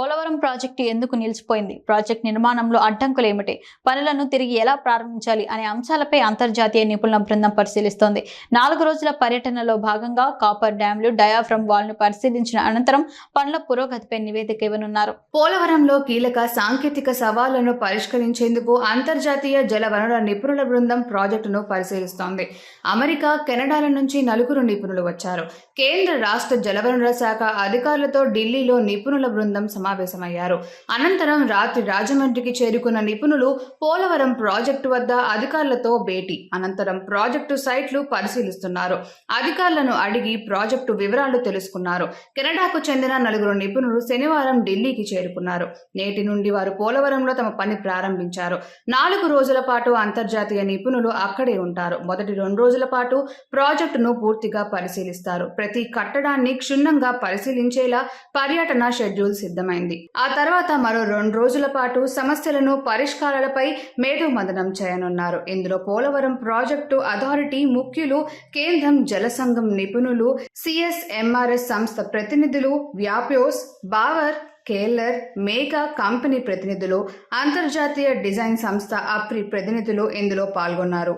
psicólogo Polavaram project ఎందుకు నిలిచిపోయింది? Project నిర్మాణంలో అడ్డంకులు ఏమిటి? పనులను తిరిగి ఎలా ప్రారంభించాలి అనే అంశాలపై అంతర్జాతీయ నిపుణుల బృందం పరిశీలిస్తోంది. నాలుగు రోజుల పర్యటనలో భాగంగా కాపర్ డ్యాంలు డయాఫ్రమ్ వాల్ను పరిశీలించిన అనంతరం పనుల పురోగతిపై నివేదిక ఇవ్వనున్నారు. పోలవరంలో కీలక సాంకేతిక సవాళ్ళను పరిష్కరించేందుకు అంతర్జాతీయ జల వనరుల నిపుణుల బృందం ప్రాజెక్టును పరిశీలిస్తోంది. అమెరికా కెనడాల నుంచి నలుగురు నిపుణులు వచ్చారు. కేంద్ర రాష్ట్ర జలవనరుల శాఖ అధికారులతో ఢిల్లీలో నిపుణుల బృందం సమావేశం సమావేశమయ్యారు. అనంతరం రాత్రి రాజమండ్రికి చేరుకున్న నిపుణులు పోలవరం ప్రాజెక్టు వద్ద అధికారులతో భేటీ. అనంతరం ప్రాజెక్టు సైట్లు పరిశీలిస్తున్నారు. అధికారులను అడిగి ప్రాజెక్టు వివరాలు తెలుసుకున్నారు. కెనడాకు చెందిన నలుగురు నిపుణులు శనివారం ఢిల్లీకి చేరుకున్నారు. నేటి నుండి వారు పోలవరంలో తమ పని ప్రారంభించారు. నాలుగు రోజుల పాటు అంతర్జాతీయ నిపుణులు అక్కడే ఉంటారు. మొదటి రెండు రోజుల పాటు ప్రాజెక్టును పూర్తిగా పరిశీలిస్తారు. ప్రతి కట్టడాన్ని క్షుణ్ణంగా పరిశీలించేలా పర్యటన షెడ్యూల్ సిద్ధమైంది. ఆ తర్వాత మరో రెండు రోజుల పాటు సమస్యలను పరిష్కారాలపై మేధోమదనం చేయనున్నారు. ఇందులో పోలవరం ప్రాజెక్టు అథారిటీ ముఖ్యులు కేంద్రం జల సంఘం నిపుణులు సిఎస్ఎంఆర్ఎస్ సంస్థ ప్రతినిధులు వ్యాప్యోస్ బావర్ కేలర్ మేఘా కంపెనీ ప్రతినిధులు అంతర్జాతీయ డిజైన్ సంస్థ అప్రి ప్రతినిధులు ఇందులో పాల్గొన్నారు.